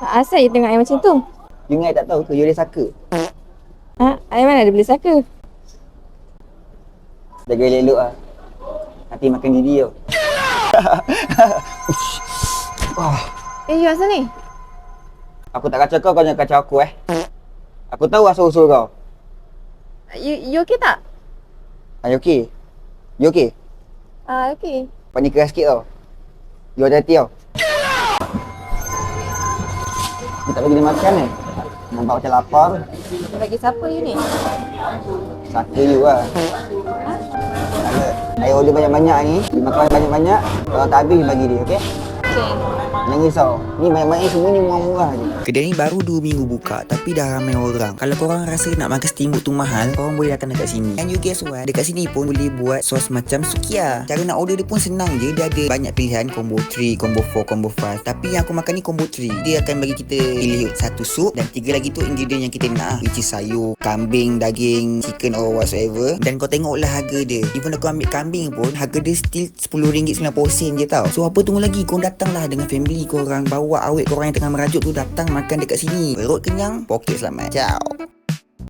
Asal you tengok air macam tu? You ingat tak tahu ke you ada saka? Ha? Air mana ada beli saka? Jaga elok lah. Nanti makan diri tau. Eh, you asal ni? Aku tak kacau kau, kau jangan kacau aku eh. Aku tahu asal-usul kau. You, you okay tak? Are you okay? You okay? Ah, okay. Pak ni keras sikit tau. You hati-hati tau. Tak bagi dia makan eh. Nampak macam lapar. Bagi siapa you ni? Saka you lah. Ada air order banyak-banyak ni. Dia makan banyak-banyak. Kalau tak habis, bagi dia, okey? Okay. Jangan risau. Ni banyak-banyak semua ni murah-murah je. Kedai ni baru 2 minggu buka tapi dah ramai orang. Kalau korang rasa nak makan steamboat tu mahal, korang boleh datang dekat sini. And you guess what? Dekat sini pun boleh buat sos macam sukia. Cara nak order dia pun senang je. Dia ada banyak pilihan combo 3, combo 4, combo 5. Tapi yang aku makan ni combo 3. Dia akan bagi kita pilih satu sup dan tiga lagi tu ingredient yang kita nak. Which is sayur, kambing, daging, chicken or whatsoever. Dan kau tengoklah harga dia. Even kau ambil kambing pun, harga dia still RM10.90 je tau. So apa tunggu lagi? Kau datanglah dengan family korang. Bawa awet korang yang tengah merajuk tu datang makan dekat sini. Perut kenyang, poket selamat. Ciao.